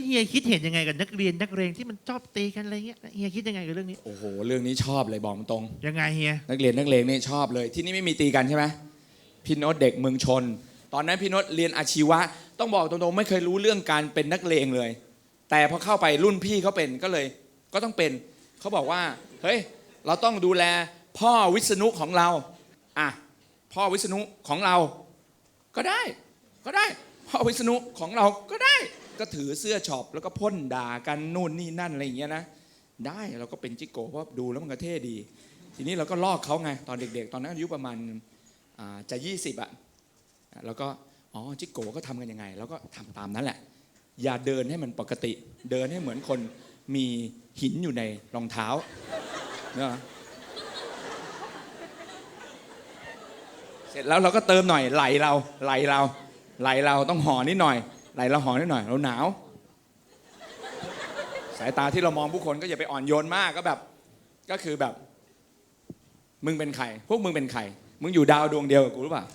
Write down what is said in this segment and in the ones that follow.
แล้วเฮียคิดเห็นยังไงกับนักเรียนนักเรียนที่มันชอบตีกันอะไรเงี้ยเฮียคิดยังไงกับเรื่องนี้ โอ้โห เรื่องนี้ชอบเลยบอกตรง ยังไงเฮียนักเรียนนักเลงนี่ชอบเลย ที่นี่ไม่มีตีกันใช่ไหมพี่โน้ตเด็กเมืองชน ตอนนั้นพี่โน้ตเรียนอาชีวะ ต้องบอกตรงๆไม่เคยรู้เรื่องการเป็นนักเลงเลย แต่พอเข้าไปรุ่นพี่เขาเป็นก็เลย ก็ต้องเป็นเขาบอกว่าเฮ้ยเราต้องดูแลพ่อวิษณุของเราอะพ่อวิษณุของเรา ก็ได้ ก็ได้ พ่อวิษณุของเราก็ได้ก็ถือเสื้อช็อปแล้วก็พ่นด่ากันนู่นนี่นั่นอะไรอย่างเงี้ยนะได้เราก็เป็นจิโก้เพราะดูแล้วมันก็เท่ดี ทีนี้เราก็ลอกเขาไงตอนเด็กๆ ตอนนั้นอายุประมาณอ่าจะ20อะแล้วก็อ๋อจิโก้ก็ทำกันยังไงแล้วก็ทำตามนั้นแหละ อย่าเดินให้มันปกติ เดินให้เหมือนคนมีหินอยู่ในรองเท้าเนอะเสร็จแล้วเราก็เติมหน่อยไหลเราไหลเรา ไหลเราต้องห่อนิดหน่อย ไหลเราห่อนิดหน่อย เราหนาว สายตาที่เรามองผู้คนก็อย่าไปอ่อนโยนมากก็แบบ ก็คือแบบ มึงเป็นใคร พวกมึงเป็นใคร มึงอยู่ดาวดวงเดียวกับกูหรือเปล่า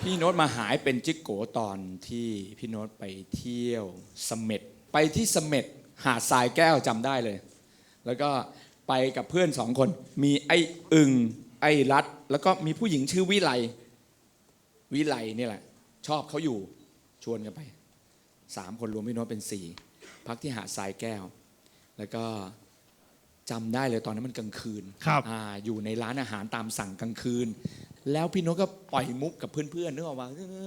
พี่โน้ตมาหายเป็นจิ๊กโกตอนที่พี่โน้ตไปเที่ยวเสเม็ดไปที่เสเม็ดหาดทรายแก้วจำได้เลย แล้วก็ไปกับเพื่อนสองคน มีไอ้อึงไอ้รัด แล้วก็มีผู้หญิงชื่อวิไล วิไลนี่แหละ ชอบเขาอยู่ชวนกันไปสามคนรวมพี่โน้ตเป็นสี่พักที่หาดทรายแก้ว แล้วก็จำได้เลยตอนนั้นมันกลางคืนครับอ่าอยู่ในร้านอาหารตามสั่งกลางคืน แล้วพี่โน้ตก็ปล่อยมุกกับเพื่อนๆนึกออกมา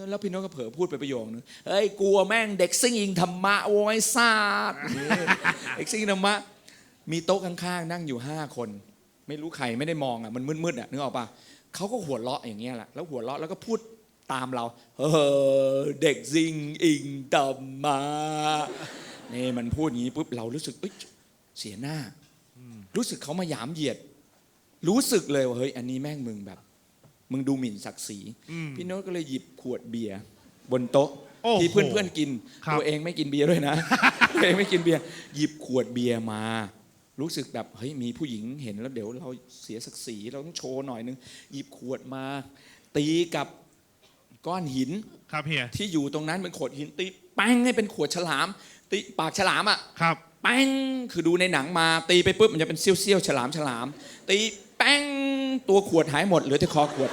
แล้วพี่โน้ตก็เผลอพูดไปประโยคนึงเฮ้ยกลัวแม่งเด็กซิ่งอิงธรรมะโอ้ยซาดเด็กซิ่งธรรมะมีโต๊ะข้างๆ นั่งอยู่ห้าคน ไม่รู้ใครไม่ได้มองอะมันมืดๆอะนึกออกปะเขาก็หัวเราะอย่างเงี้ยแหละแล้วหัวเราะแล้วก็พูด ตามเราเออเด็กซิงอิงธรรมะนี่มันพูดอย่างนี้ปุ๊บเรารู้สึกเอ้ยเสียหน้า รู้สึกเขามาหยามเหยียด รู้สึกเลยว่าเฮ้ยอันนี้แม่งมึงแบบ มึงดูหมิ่นศักดิ์ศรีอืมพี่โน้ตก็เลยหยิบขวดเบียร์บนโต๊ะโอ้โหที่เพื่อนๆกิน ครับ ตัวเองไม่กินเบียร์ด้วยนะ ตัวเองไม่กินเบียร์หยิบขวดเบียร์มา รู้สึกแบบเฮ้ยมีผู้หญิงเห็นแล้วเดี๋ยวเราเสียศักดิ์ศรีเราต้องโชว์หน่อยนึงหยิบขวดมา ตีกับ ก้อนหินครับเฮียที่อยู่ตรงนั้นเป็นขวดหินตีแป้งให้เป็นขวดฉลามตีปากฉลามอะครับแป้งคือดูในหนังมาตีไปปุ๊บมันจะเป็นเซี่ยวๆฉลามฉลาม ตีแป้งตัวขวดหายหมดเหลือแต่คอขวด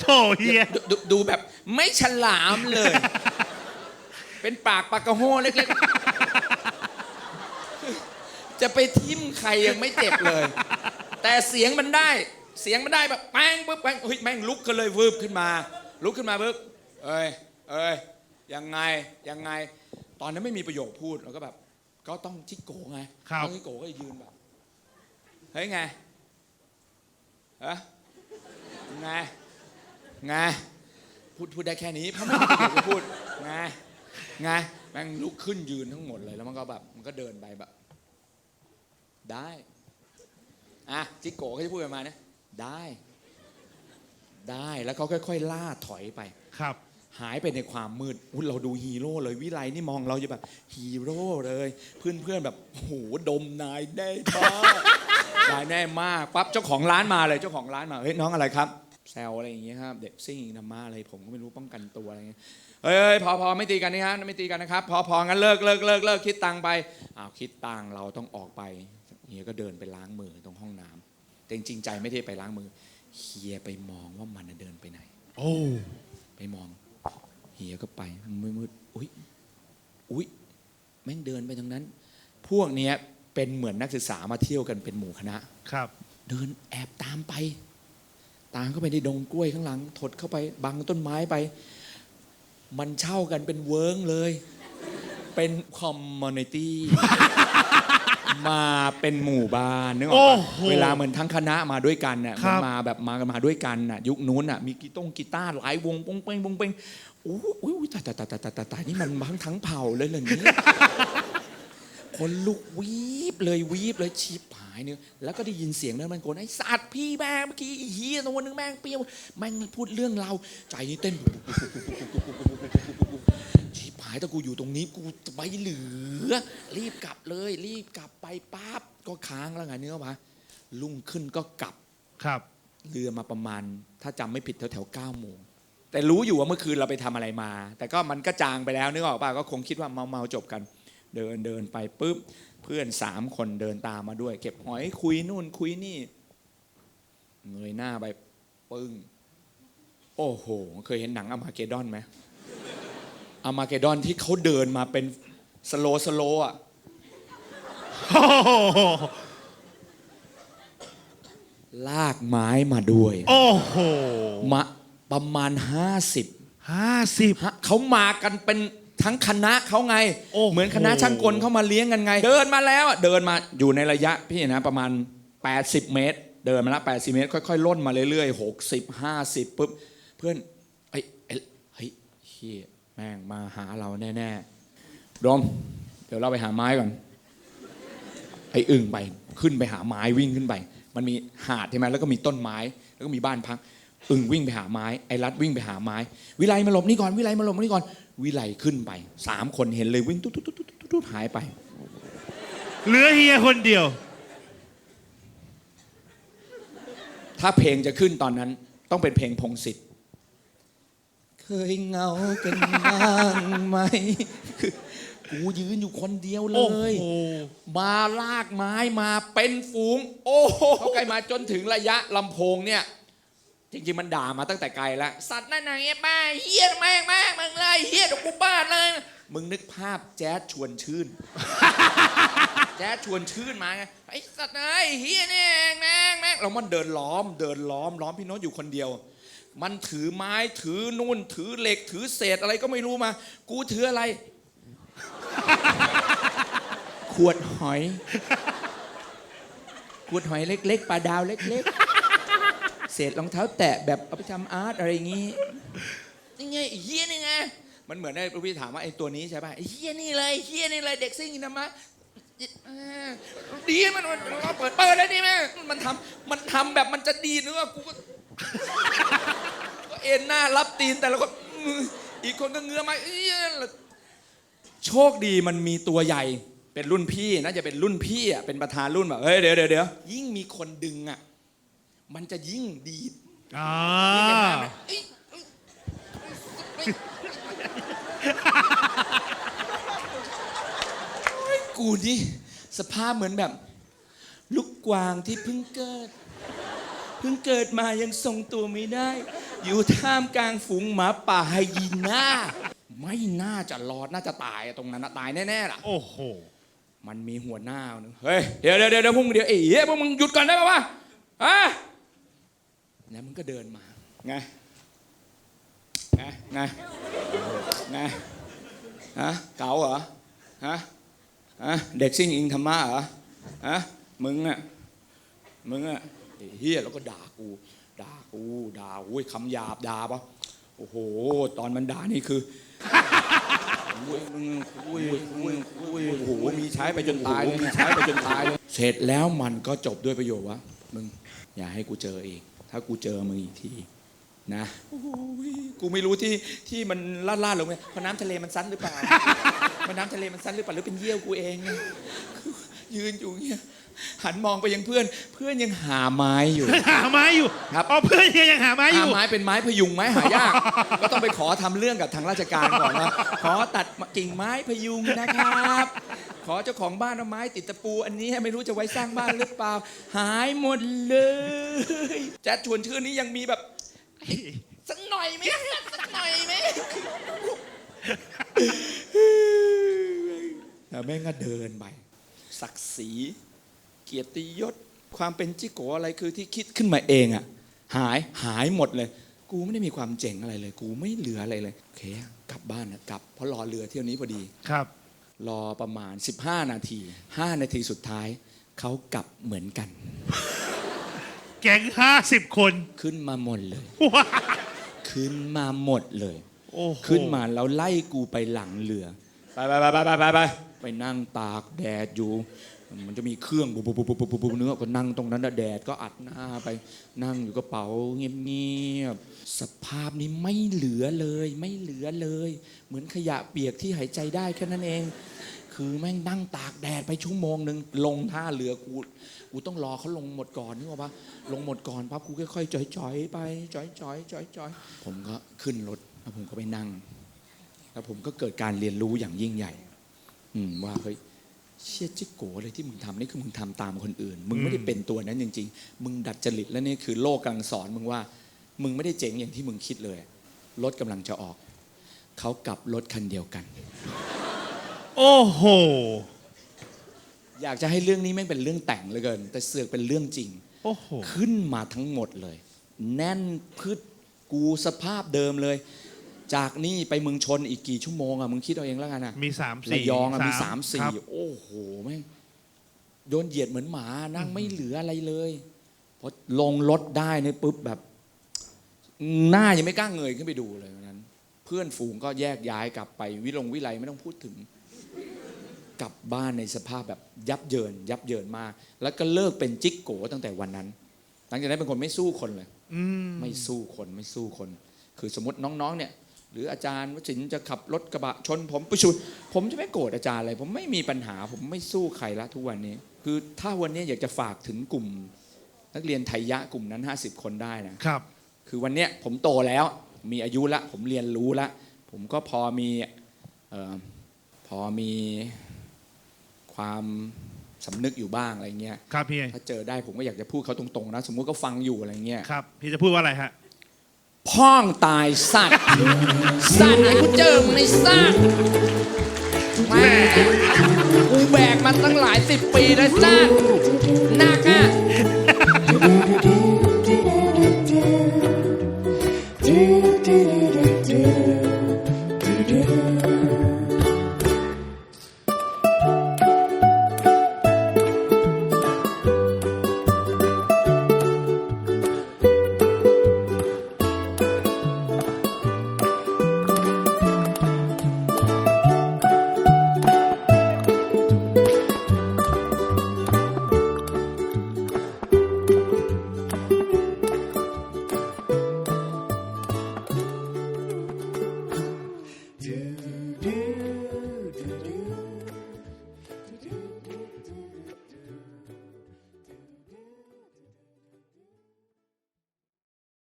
โถเฮียดดดูแบบไม่ฉลามเลย เป็นปากปากกระโห้เล็กๆ จะไปทิ่มใครยังไม่เจ็บเลย แต่เสียงมันได้ เสียงมันได้แบบแป้งปุ๊บแป้งเฮ้ยแม่งลุกกันเลยวืบขึ้นมา ลุกขึ้นมาปุ๊บเอ้ยเอ้ยยังไงยังไง ตอนนั้นไม่มีประโยคพูดเราก็แบบ ก็ต้องจิกโกไงครับ ต้องจิกโกก็ยืนแบบเฮ้ยไงฮะไงไงพูดพูดได้แค่นี้เพราะไม่มีประโยคจะพูดไงไงแม่งลุกขึ้นยืนทั้งหมดเลยแล้วมันก็แบบมันก็เดินไปแบบ ได้ อะจิกโกเขาจะพูดประมาณนี้ได้ ได้แล้วเขาค่อยๆ ล่าถอยไป ครับ หายไปในความมืดอุ๊ยเราดูฮีโร่เลยวิไลนี่มองเราจะแบบฮีโร่เลย เพื่อนๆแบบโอ้โหดมนายได้มากนายแน่มากปั๊บเจ้าของร้านมาเลยเจ้าของร้านมาเฮ้ยน้องอะไรครับแซวอะไรอย่างเงี้ยครับ เด็กซิ่งนำมาอะไรผมก็ไม่รู้ป้องกันตัวอะไรเงี้ยเฮ้ยพอพอไม่ตีกันนะครับไม่ตีกันนะครับ พอพองั้นเลิกเลิกเลิกเลิกคิดตังค์ไปอ้าวคิดตังค์เราต้องออกไป เฮียก็เดินไปล้างมือตรงห้องน้ำแต่จริงๆใจไม่ได้ไปล้างมือเฮียไปมองว่ามันน่ะเดินไปไหน โอ้ไปมองเฮียก็ไปมืดมืดๆอุ้ยอุ้ยแม่งเดินไปทางนั้น พวกเนี้ยเป็นเหมือนนักศึกษามาเที่ยวกันเป็นหมู่คณะครับ เดินแอบตามไป ตามเข้าไปในดงกล้วยข้างหลัง ถดเข้าไปบังต้นไม้ไป มันเช่ากันเป็นเวิร์งเลย เป็นคอมม u n นิตี้ มาเป็นหมู่บ้านนึกออกโอ้ปะโหเวลาเหมือนทั้งคณะมาด้วยกันน่ะครัมันบ มาแบบมากันมาด้วยกันน่ะยุคนู้นน่ะมีกีตงกีตาร์หลายวงปงเป้งปงเป้งโอ้โหอุ๊ยตายตายตายตายตายตายตายนี่มันทั้งทั้งเผ่าเลยเหรอเนี่ย คนลุกวีบเลยวีบเลยชีพหายเนี่ยแล้วก็ได้ยินเสียงนั้นมันโกนไอ้สัตว์พี่แม่งเมื่อกี้ไอ้เฮียตัวนึงแม่งเปรี้ยวแม่งพูดเรื่องเราใจนี่เต้นชีพหายถ้ากูอยู่ตรงนี้กูจะไม่เหลือ รีบกลับเลย รีบกลับไปปั๊บก็ค้างแล้วไงเนื้อมาลุ่งขึ้นก็กลับครับ เรือมาประมาณ ถ้าจำไม่ผิดแถวแถวๆเก้าโมงแต่รู้อยู่ว่าเมื่อคืนเราไปทำอะไรมา แต่ก็มันก็จางไปแล้วนึกออกป่ะก็คงคิดว่าเมาเมาๆจบกัน เดินเดินไปปุ๊บเพื่อนสามคนเดินตามมาด้วย เก็บหอยคุยนู่นคุยนี่ เงยหน้าไปปึ้ง โอ้โห เคยเห็นหนังอมาเกดอนไหม อมาเกดอนที่เขาเดินมาเป็นสโลสโลอะโอ้โหลากไม้มาด้วย โอ้โหมาประมาณ 50ห้าสิบ ฮะเขามากันเป็นทั้งคณะเขาไง โอ้โห เหมือนคณะช่างกลเขามาเลี้ยงกันไง เดินมาแล้วอะเดินมาอยู่ในระยะพี่นะประมาณ 80 เมตร เดินมาแล้ว80 เมตร ค่อยๆล่นมาเรื่อยๆ60 50ปุ๊บเพื่อนเอ้ยเอ้ยเฮ้ยเฮีย แม่งมาหาเราแน่ๆดม เดี๋ยวเราไปหาไม้ก่อน ไอ้อึ่งไปขึ้นไปหาไม้วิ่งขึ้นไป มันมีหาดใช่ไหมแล้วก็มีต้นไม้ แล้วก็มีบ้านพัก อึ่งวิ่งไปหาไม้ ไอ้รัดวิ่งไปหาไม้ วิไลมาหลบนี่ก่อน วิไลมาหลบนี่ก่อน วิไลขึ้นไป สามคนเห็นเลยวิ่งตุ๊ดตุ๊ดตุ๊ดตุ๊ดตุ๊ดหายไป เหลือเฮียคนเดียว ถ้าเพลงจะขึ้นตอนนั้น ต้องเป็นเพลงพงศิษฐ์ เคยเหงากันบ้างไหมคือกูยืนอยู่คนเดียวเลโอ้ยโหมาลากไม้มาเป็นฝูง โอ้โหเขาใกล้มาจนถึงระยะลำโพงเนี่ย จริงๆมันด่ามาตั้งแต่ไกลแล้ว สัตว์นั่นไงบ้าเฮี้ยแม่งแม่งมึงเลยเฮี้ยเดี๋ยวกูบ้าเลย มึงนึกภาพแจ๊ดชวนชื่น แจ๊ดชวนชื่นมาไงไอ้สัตว์เอ้ยเฮี้ยนี่แม่งแม่งแล้วมันเดินล้อม เดินล้อมล้อมพี่โน้ตอยู่คนเดียว มันถือไม้ถือนู่น ถือเหล็ก ถือเศษอะไรก็ไม่รู้มา กูถืออะไร ขวดหอย ขวดหอยเล็ก ๆปลาดาวเล็ก ๆ เศษรองเท้าแตะแบบเอาไปทำอาร์ตอะไรอย่างงี้นี่ไงไอ้เฮียนี่ไงมันเหมือนได้พี่ถามว่าไอ้ตัวนี้ใช่ป่ะไอ้เฮียนี่เลยเฮียนี่เลยเด็กซิ่งอินธรรมะเออดีมันมันเปิดเปิดแล้วดีไหมมันทำมันทำแบบมันจะดีเนื้อกูก็ เอ็นหน้ารับตีนแต่ละคนอื้ออีกคนก็เงื้อมาเอี้ยโชคดีมันมีตัวใหญ่ เป็นรุ่นพี่น่าจะเป็นรุ่นพี่อะเป็นประธานรุ่นแบบเฮ้ยเดี๋ยวเดี๋ยวเดี๋ยวยิ่งมีคนดึงอะมันจะยิ่งดีดอ่าเอ้ยเอ้ยเอ้ยกูนี่สภาพเหมือนแบบ ลูกกวางที่เพิ่งเกิด เพิ่งเกิดมายังทรงตัวไม่ได้ อยู่ท่ามกลางฝูงหมาป่าไฮยีน่าไม่น่าจะรอดน่าจะตายอะตรงนั้นนะตายแน่ๆล่ะ โอ้โห มันมีหัวหน้าหนึ่งเฮ้ยเดี๋ยวเดี๋ยวเดี๋ยวเดี๋ยวพวกมึงเดี๋ยวเอ๋พวกมึงหยุดก่อนได้ป่าวะอะแล้วมันก็เดินมา ไง ไง ไง ไง ฮะ เก๋าเหรอ ฮะ ฮะ เด็กซิ่งอิงธรรมะเหรอ ฮะ มึงอะมึงอะไอ้เฮียแล้วก็ด่ากู ด่ากูด่าโอ้ยคำหยาบด่าปะโอ้โห ตอนมันด่านี่คืออุ้ยมึงอุ้ยอุ้ยอุ้ยโอ้โหมีใช้ไปจนตายเลยมีใช้ไปจนตายเลยเสร็จแล้วมันก็จบด้วยประโยคว่ามึงอย่าให้กูเจออีก ถ้ากูเจอมึงอีกทีนะโอ้โหกูไม่รู้ที่ที่มันลาดลาดลงไปเพราะน้ำทะเลมันซัดหรือเปล่าเพราะน้ำทะเลมันซัดหรือเปล่าหรือเป็นเยี่ยวกูเองเนี่ยยืนอยู่เงี้ย หันมองไปยังเพื่อน เพื่อนยังหาไม้อยู่ หาไม้อยู่ครับ อ๋อเพื่อนเฮียยังหาไม้อหายู่ ไม้เป็นไม้พยุงไม้หายาก ก็ต้องไปขอทำเรื่องกับทางราชการก่อนว่าขอตัดกิ่งไม้พยุงนะครับ ขอเจ้าของบ้านเอาไม้ติดตะปูอันนี้ไม่รู้จะไว้สร้างบ้านหรือเปล่า หายหมดเลยแจ๊ดชวนชื่นนี้ยังมีแบบสักหน่อยไหมสักหน่อยไหมแต่แม่งก็เดินไปศักดิ์ศรี เกียรติยศ ความเป็นจิโกอะไรคือที่คิดขึ้นมาเองอะหายหายหมดเลย กูไม่ได้มีความเจ๋งอะไรเลย กูไม่เหลืออะไรเลยโอเคกลับบ้านนะกลับเพราะรอเรือเที่ยวนี้พอดีครับ รอประมาณ 15 นาที 5 นาทีสุดท้ายเขากลับเหมือนกัน แก๊งห้าสิบคนขึ้นมาหมดเลย ว้าขึ้นมาหมดเลย โอ้โหขึ้นมาแล้วไล่กูไปหลังเรือ ไปไปไปไปไปไปไปไปนั่งตากแดดอยู่ มันจะมีเครื่องบุบบุบบุบบุบบุบเนื้อก็นั่งตรงนั้นนะแดดก็อัดหน้าไปนั่งอยู่กระเป๋าเงียบๆสภาพนี้ไม่เหลือเลย ไม่เหลือเลย เหมือนขยะเปียกที่หายใจได้แค่นั้นเอง คือแม่งนั่งตากแดดไปชั่วโมงหนึ่งลงท่าเรือกูกูต้องรอเขาลงหมดก่อนนึกออกปะลงหมดก่อนปั๊บกูค่อยๆจ่อยๆไปจ่อยๆจ่อยๆผมก็ขึ้นรถแล้วผมก็ไปนั่งแล้วผมก็เกิดการเรียนรู้อย่างยิ่งใหญ่อืมว่าเฮ้ย เชี่ยจิโกอะไรที่มึงทำนี่คือมึงทำตามคนอื่น มึงไม่ได้เป็นตัวนั้นจริง ๆ มึงดัดจริตแล้วนี่คือโลกกำลังสอนมึงว่า มึงไม่ได้เจ๋งอย่างที่มึงคิดเลยรถกำลังจะออก เขากลับรถคันเดียวกัน โอ้โห อยากจะให้เรื่องนี้ไม่งเป็นเรื่องแต่งเหลยเกิน แต่เสือกเป็นเรื่องจริง โอ้โห ขึ้นมาทั้งหมดเลย แน่นพืชกูสภาพเดิมเลย จากนี่ไปเมืองชนอีกกี่ชั่วโมงอะมึงคิดเอาเองแล้วกันอะมีสามระสี่ยองอะมีสามสี่ครับโอ้โหแม่งโดนเหยียดเหมือนหมานั่งไม่เหลืออะไรเลยพอลงรถได้เนี่ยปุ๊บแบบ หน้ายังไม่กล้าเงยขึ้นไปดูเลยวันนั้น เพื่อนฝูงก็แยกย้ายกลับไปวิลงวิไลไม่ต้องพูดถึง กลับบ้านในสภาพแบบยับเยิน ยับเยินมาก แล้วก็เลิกเป็นจิ๊กโกตั้งแต่วันนั้น หลังจากนั้นเป็นคนไม่สู้คนเลย อืม ไม่สู้คนไม่สู้คน คือสมมติน้องๆเนี่ย หรืออาจารย์วชินจะขับรถกระบะชนผมประชุดผมจะไม่โกรธอาจารย์เลยผมไม่มีปัญหา ผมไม่สู้ใครละทุกวันนี้ คือถ้าวันนี้อยากจะฝากถึงกลุ่ม นักเรียนไทยยะกลุ่มนั้น 50 คนได้นะครับ คือวันเนี้ยผมโตแล้วมีอายุละ ผมเรียนรู้ละ ผมก็พอมีเออพอมีความสำนึกอยู่บ้างอะไรเงี้ยครับพี่ถ้าเจอได้ผมก็อยากจะพูดเขาตรงๆนะ สมมุติเขาฟังอยู่อะไรเงี้ยครับ พี่จะพูดว่าอะไรฮะ พ่องตายสัตว์สัตว์ไอ้กูเจอมึงในสัตว์แม่งกูแบกมาตั้งหลายสิบปีเลยสัตว์หนักอะ